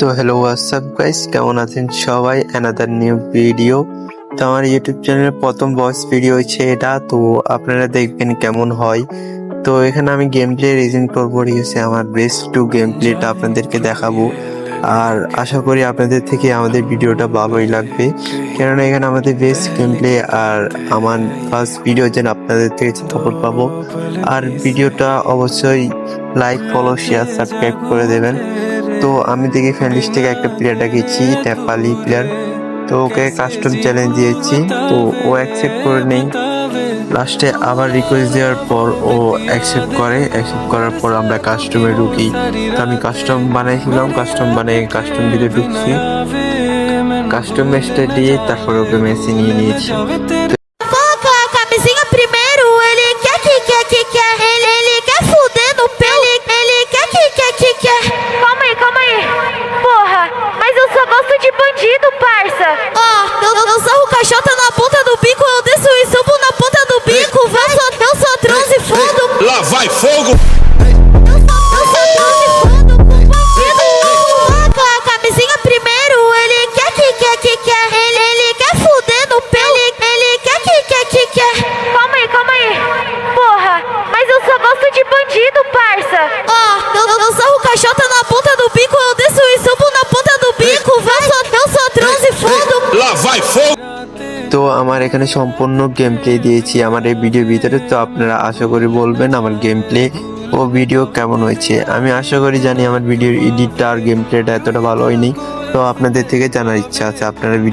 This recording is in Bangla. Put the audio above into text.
তো হ্যালো হোয়াটসঅ্যাপ গাইস কেমন আছেন সবাই? অ্যানাদার নিউ ভিডিও তো আমার ইউটিউব চ্যানেলের প্রথম ভয়েস ভিডিও হচ্ছে এটা। তো আপনারা দেখবেন কেমন হয়। তো এখানে আমি গেম প্লে রিজন করব, ঠিক আছে? আমার বেস্ট টু গেম প্লেটা আপনাদেরকে দেখাবো। আর আশা করি আপনাদের থেকে আমাদের ভিডিওটা ভালোই লাগবে। কেননা এখানে আমাদের বেস্ট গেম প্লে আর আমার ফার্স্ট ভিডিও যেন আপনাদের থেকে সাপোর্ট পাবো। আর ভিডিওটা অবশ্যই লাইক ফলো শেয়ার সাবস্ক্রাইব করে দেবেন। তো আমি দেখি ফ্যান লিস্ট থেকে একটা প্লেয়ার ডাকিয়েছি নেপালি প্লেয়ার তো ওকে কাস্টম চ্যালেঞ্জ দিয়েছি, তো ও অ্যাকসেপ্ট করে নেই। লাস্টে আবার রিকোয়েস্ট দেওয়ার পর ও অ্যাকসেপ্ট করে। অ্যাকসেপ্ট করার পর আমরা কাস্টমে ঢুকি। তো আমি কাস্টম বানাইছিলাম কাস্টম বানিয়ে কাস্টম ভিতরে ঢুকছি। কাস্টম ম্যাচটা দিয়ে তারপর ওকে মেসে নিয়ে নিয়েছি। Caixota na ponta do bico, eu desço e subo na ponta do bico, eu só, eu só transo e fodo, Lá vai fogo! eu só, eu só transo e bandido. Coloca a camisinha primeiro, ele quer que quer que quer, ele, ele quer fuder no pé, ele, ele quer que quer que quer. Calma aí, calma aí. Porra, mas eu só gosto de bandido, parça. Ó, eu, eu sarro caixota na ponta তো আমার এখানে সম্পূর্ণ গেম প্লে দিয়েছি আমার এই ভিডিও ভিতরে, তো আপনারা আশা করি বলবেন আমার গেম প্লে ও ভিডিও কেমন হয়েছে। আমি আশা করি জানি আমার ভিডিওর এডিটটা আর গেম প্লেটা এতটা ভালো হয়নি। তো আপনাদের থেকে জানার ইচ্ছা আছে আপনারা ভিডিও